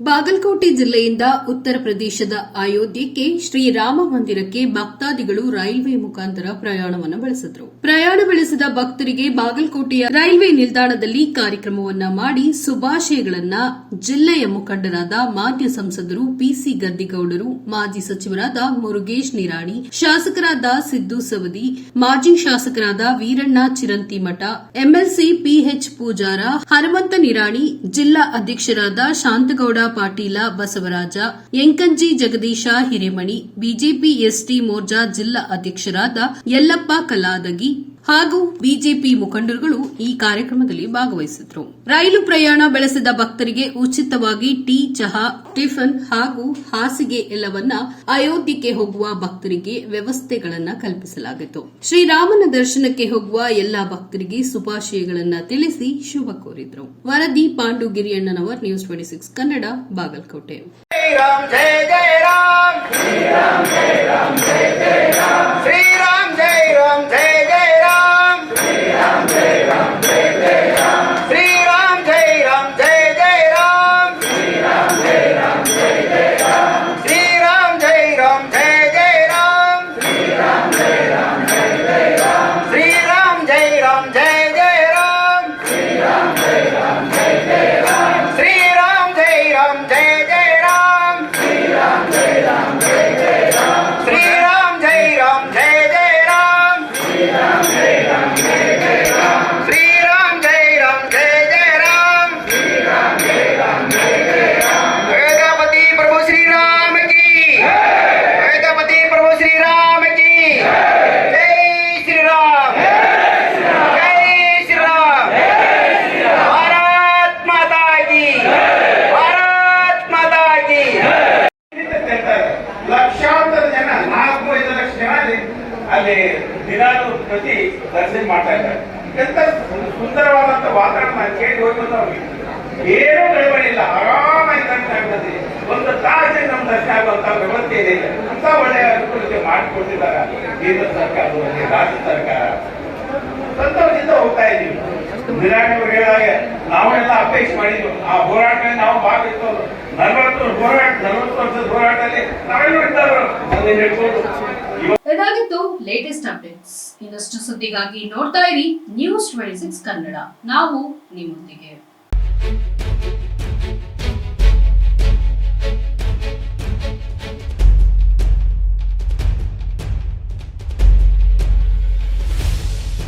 ಬಾಗಲಕೋಟೆ ಜಿಲ್ಲೆಯಿಂದ ಉತ್ತರ ಪ್ರದೇಶದ ಅಯೋಧ್ಯೆಗೆ ಶ್ರೀರಾಮ ಮಂದಿರಕ್ಕೆ ಭಕ್ತಾದಿಗಳು ರೈಲ್ವೆ ಮುಖಾಂತರ ಪ್ರಯಾಣವನ್ನು ಬೆಳೆಸಿದರು. ಪ್ರಯಾಣ ಬೆಳೆಸಿದ ಭಕ್ತರಿಗೆ ಬಾಗಲಕೋಟೆಯ ರೈಲ್ವೆ ನಿಲ್ದಾಣದಲ್ಲಿ ಕಾರ್ಯಕ್ರಮವನ್ನ ಮಾಡಿ ಶುಭಾಶಯಗಳನ್ನ ಜಿಲ್ಲೆಯ ಮುಖಂಡರಾದ ಮಾನ್ಯ ಸಂಸದರು ಪಿಸಿ ಗದ್ದಿಗೌಡರು, ಮಾಜಿ ಸಚಿವರಾದ ಮುರುಗೇಶ್ ನಿರಾಣಿ, ಶಾಸಕರಾದ ಸಿದ್ದು ಸವದಿ, ಮಾಜಿ ಶಾಸಕರಾದ ವೀರಣ್ಣ ಚಿರಂತಿಮಠ, ಎಂಎಲ್ಸಿ ಪಿಎಚ್ ಪೂಜಾರ ಹನುಮಂತ ನಿರಾಣಿ, ಜಿಲ್ಲಾ ಅಧ್ಯಕ್ಷರಾದ ಶಾಂತಗೌಡ ಪಾಟೀಲ ಬಸವರಾಜ ಎಂಕಂಜಿ ಜಗದೀಶ ಹಿರೇಮಣಿ ಬಿಜೆಪಿ ಎಸ್ಟಿ ಮೋರ್ಚಾ ಜಿಲ್ಲಾ ಅಧ್ಯಕ್ಷರಾದ ಯಲ್ಲಪ್ಪ ಕಲಾದಗಿ ಹಾಗೂ ಬಿಜೆಪಿ ಮುಖಂಡರುಗಳು ಈ ಕಾರ್ಯಕ್ರಮದಲ್ಲಿ ಭಾಗವಹಿಸಿದ್ರು. ರೈಲು ಪ್ರಯಾಣ ಬೆಳೆಸಿದ ಭಕ್ತರಿಗೆ ಉಚಿತವಾಗಿ ಟೀ, ಚಹಾ, ಟಿಫನ್ ಹಾಗೂ ಹಾಸಿಗೆ ಎಲ್ಲವನ್ನ ಅಯೋಧ್ಯೆಗೆ ಹೋಗುವ ಭಕ್ತರಿಗೆ ವ್ಯವಸ್ಥೆಗಳನ್ನ ಕಲ್ಪಿಸಲಾಗಿತ್ತು. ಶ್ರೀರಾಮನ ದರ್ಶನಕ್ಕೆ ಹೋಗುವ ಎಲ್ಲಾ ಭಕ್ತರಿಗೆ ಶುಭಾಶಯಗಳನ್ನ ತಿಳಿಸಿ ಶುಭ ಕೋರಿದ್ರು. ವರದಿ Pandu Giriyannanavar news twenty six Kannada Bagalkote Bharat Mata ಕಿ ಲಕ್ಷಾಂತರ ಜನ, ನಾಲ್ಕು ಐದು ಲಕ್ಷ ಜನ ಅಲ್ಲಿ ದಿನಾಲು ಪ್ರತಿ ದರ್ಶನ ಮಾಡ್ತಾ ಇದ್ದಾರೆ. ಎಂತ ಸುಂದರವಾದಂತ ವಾತಾವರಣ ಕೇಳಿ ಹೋಗಿ ಬಂದವ್ರಿಗೆ ಏನೂ ಗಡಬಡಿ ಇಲ್ಲ ಆರಾಮಾಗಿ ದರ್ಶನ ಆಗ್ತದೆ. ಒಂದು ತಾಸೆ ನಮ್ಮ ದರ್ಶನ ಆಗುವಂತ ವ್ಯವಸ್ಥೆ ಇದೆ. ಅಂತ ಒಳ್ಳೆಯ ಅನುಕೂಲತೆ ಮಾಡಿಕೊಡ್ತಿದ್ದಾರೆ. ಕೇಂದ್ರ ಸರ್ಕಾರದವರಿಗೆ ರಾಜ್ಯ ಸರ್ಕಾರ. ಸಂತೋಷದಿಂದ ಹೋಗ್ತಾ ಇದ್ದೀವಿ. ಹೇಳಿದಾಗೆ ನಾವೆಲ್ಲ ಅಪೇಕ್ಷೆ ಮಾಡಿದ್ವಿ. ಆ ಹೋರಾಟದಲ್ಲಿ ನಾವು ಭಾಗವಹಿಸೋದು. ನಲವತ್ತು ಹೋರಾಟ, ನಲವತ್ತು ವರ್ಷದ ಹೋರಾಟದಲ್ಲಿ ಇದಾಗಿತ್ತು ಲೇಟೆಸ್ಟ್ ಅಪ್ಡೇಟ್ಸ್ ಇನ್ನಷ್ಟು ಸುದ್ದಿಗಾಗಿ ನೋಡ್ತಾ ಇರಿ ನ್ಯೂಸ್ ಟ್ವೆಂಟಿ ಸಿಕ್ಸ್ ಕನ್ನಡ. ನಾವು ನಿಮ್ಮೊಂದಿಗೆ.